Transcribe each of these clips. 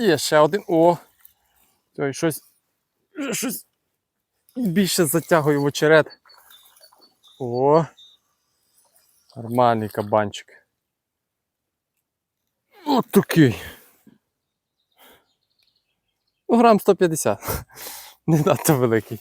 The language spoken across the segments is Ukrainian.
Є ще один. О! Той щось. Щось більше затягує в очерет. О! Нормальний кабанчик. От такий. Ну, грам 150. Не надто великий.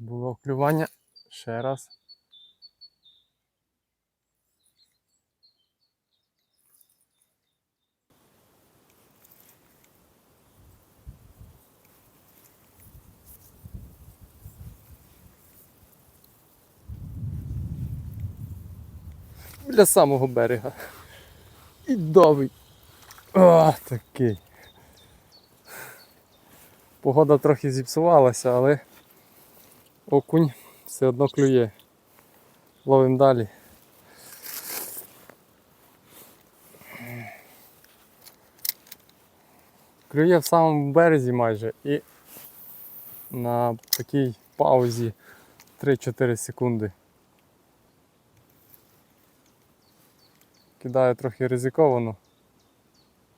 Було клювання. Ще раз. Біля самого берега. І довий. О, такий. Погода трохи зіпсувалася, але окунь все одно клює. Ловимо далі. Клює в самому березі майже і на такій паузі 3-4 секунди. Кидаю трохи ризиковано.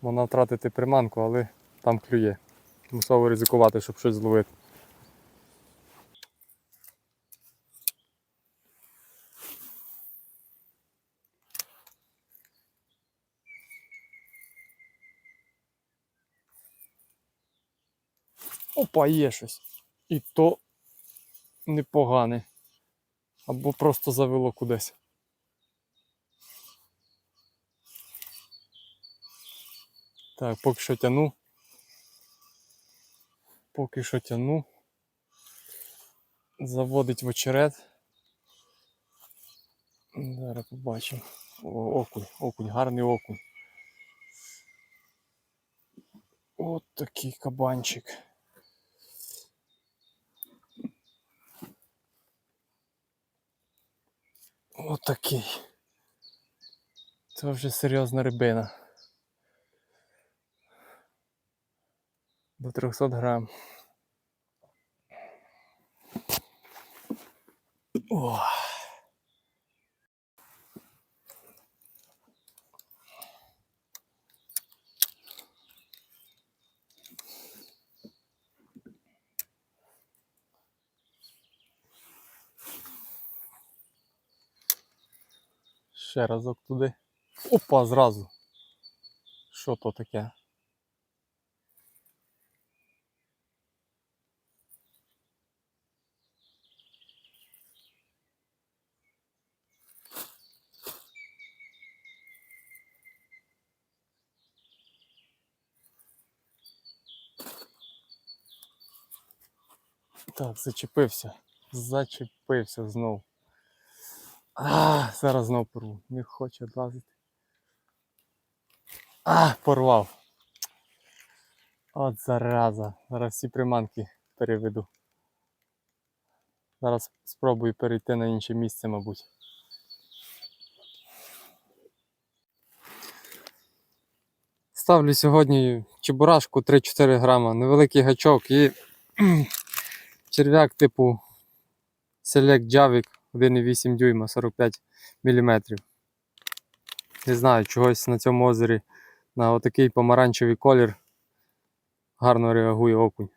Можна втратити приманку, але там клює. Мусово ризикувати, щоб щось зловити. Опа, є щось. І то непогане. Або просто завело кудись. Так, поки що тяну. Поки що тяну. Заводить в очерет. Зараз побачимо. Окунь, окунь, гарний окунь. От такий кабанчик. От такий. Це вже серйозна рибина. До 300 грам. О. Ще разок туди. Опа, зразу. Що то таке? Так, зачепився. Зачепився знов. А, зараз знов порву. Не хоче відлазити. А, порвав. От зараза. Зараз всі приманки переведу. Зараз спробую перейти на інше місце, мабуть. Ставлю сьогодні чебурашку 3-4 грама, невеликий гачок і черв'як типу Select Javik 1,8 дюйма 45 мм. Не знаю, чогось на цьому озері на отакий помаранчевий колір гарно реагує окунь.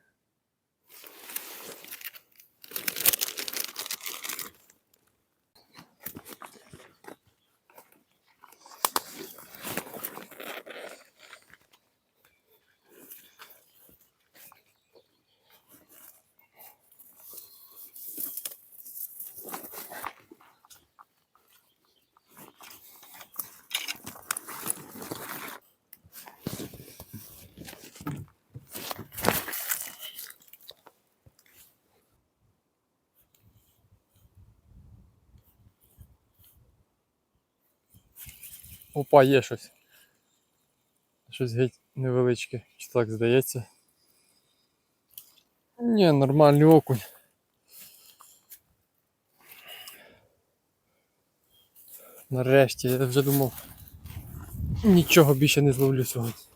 Опа, є щось. Щось геть невеличке, чи так здається. Ні, нормальний окунь. Нарешті, я вже думав, нічого більше не зловлю сьогодні.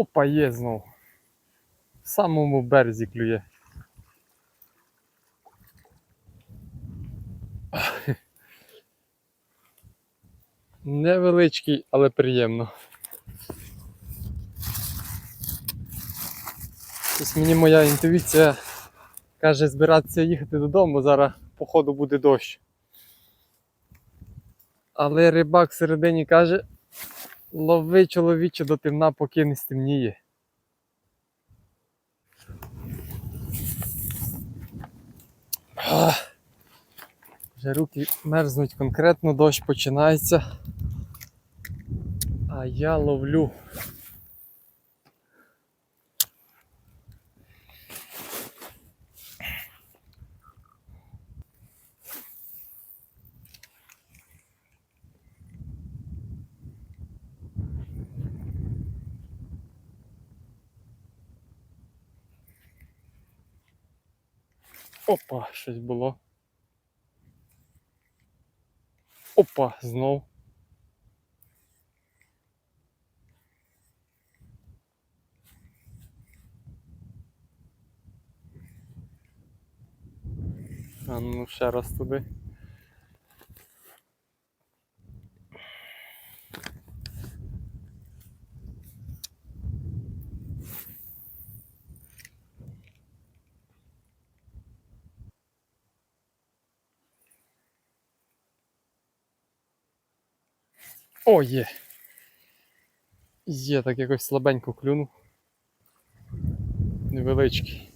Опа, є знов. В самому березі клює. Невеличкий, але приємно. Ось мені моя інтуїція каже збиратися їхати додому, зараз походу буде дощ. Але рибак всередині каже, лови чоловіче до темна, поки не стемніє. Вже руки мерзнуть конкретно, дощ починається. А я ловлю. Опа, щось було. Опа, знов. А ну ще раз туди. О, є. Є, так якось слабенько клюнув. Невеличкий.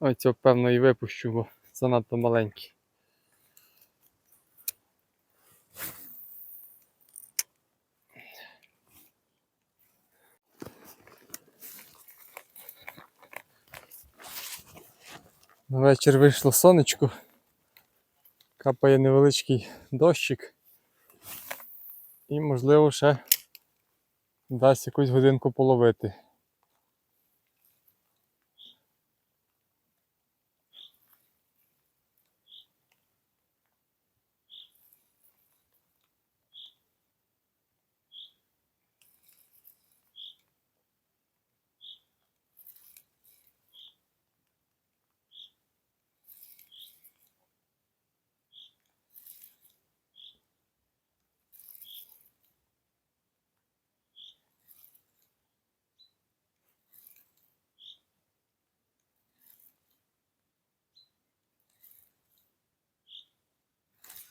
Ой, цього певно і випущу, бо занадто маленький. На вечір вийшло сонечко. Капає невеличкий дощик. І можливо ще дасть якусь годинку половити.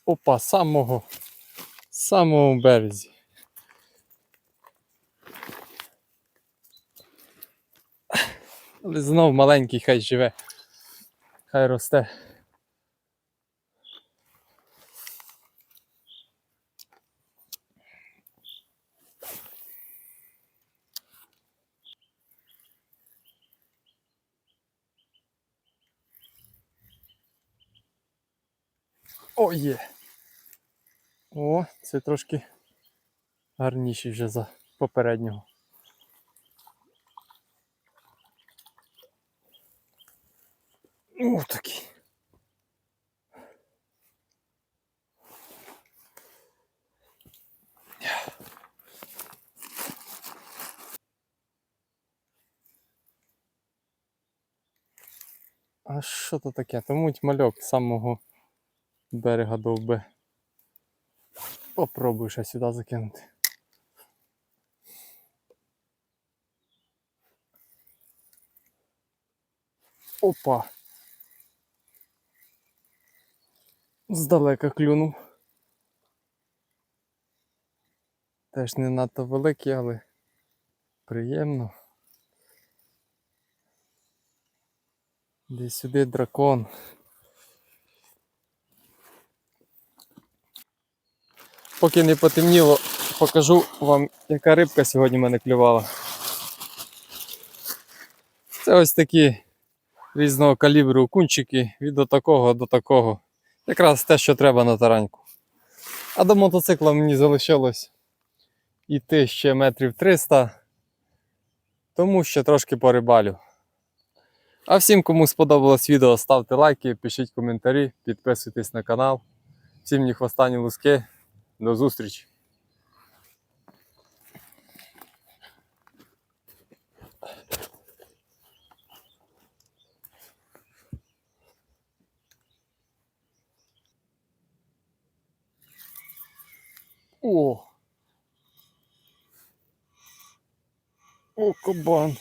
Опа, самого, з самого березі. Але знов маленький хай живе. Хай росте. О, є. О, це трошки гарніший вже за попереднього. О, такий. А що то таке? То муть мальок з самого берега довбе. Попробую ще сюди закинути. Опа. Здалека клюнув. Теж не надто великий, але приємно. Де сюди дракон. Поки не потемніло, покажу вам, яка рибка сьогодні мене клювала. Це ось такі різного калібру кунчики від до такого до такого. Якраз те, що треба на тараньку. А до мотоцикла мені залишилось іти ще метрів 300, тому ще трошки порибалю. А всім, кому сподобалось відео, ставте лайки, пишіть коментарі, підписуйтесь на канал. Всім ні хвоста, луски. До зустрічі! О! О, кабан!